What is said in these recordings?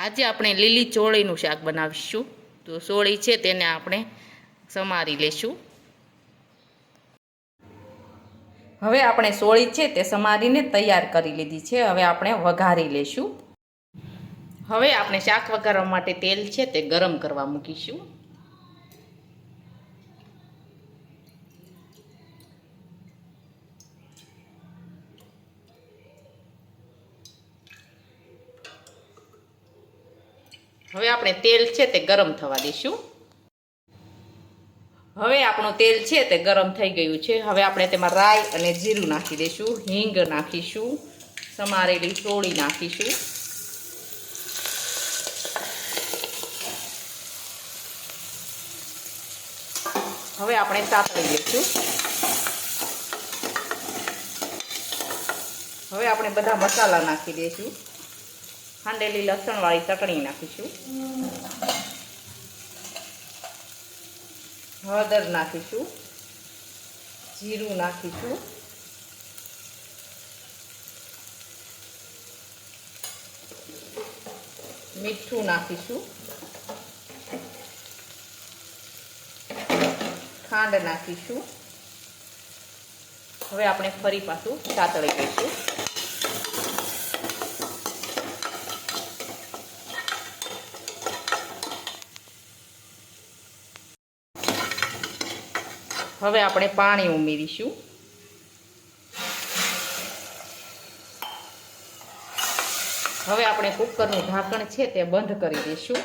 આજે આપણે લીલી ચોળીનું શાક બનાવીશું. તો ચોળી છે તેને આપણે સમારી લેશું. હવે આપણે સોળી છે તે સમારીને તૈયાર કરી લીધી છે. હવે આપણે વઘારી લેશું. હવે આપણે શાક વઘારવા માટે તેલ છે તે ગરમ કરવા મૂકીશું. હવે આપણે તેલ છે તે ગરમ થવા દઈશું. હવે આપણું તેલ છે તે ગરમ થઈ ગયું છે. હવે આપણે તેમાં રાઈ અને જીરું નાખી દઈશું. હિંગ નાખીશું. સમારેલી ચોળી નાખીશું. હવે આપણે સાતળી લઈશું. હવે આપણે બધા મસાલા નાખી દઈશું. ખાંડેલી લસણવાળી ચટણી નાખીશું. હળદર નાખીશું. જીરું નાખીશું. મીઠું નાખીશું. ખાંડ નાખીશું. હવે આપણે ફરી પાછું સાતળી લઈશું. હવે આપણે પાણી ઉમેરીશું. હવે આપણે કુકરનું ઢાંકણ છે તે બંધ કરી દઈશું.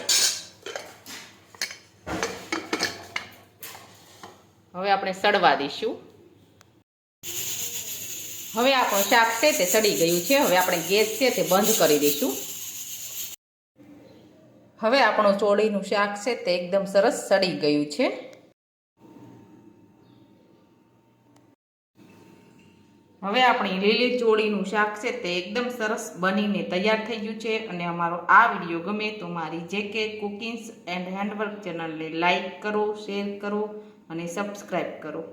હવે આપણે સડવા દઈશું. હવે આપણું શાક છે તે સડી ગયું છે. હવે આપણે ગેસ છે તે બંધ કરી દઈશું. હવે આપણું ચોળીનું શાક છે તે એકદમ સરસ સડી ગયું છે. હવે આપણી લીલી ચોળીનું શાક છે તે એકદમ સરસ બનીને તૈયાર થઈ ગયું છે અને અમારો આ વીડિયો ગમે તો મારી જે કે કુકિંગ્સ એન્ડ હેન્ડવર્ક ચેનલને લાઈક કરો, શેર કરો અને સબસ્ક્રાઈબ કરો.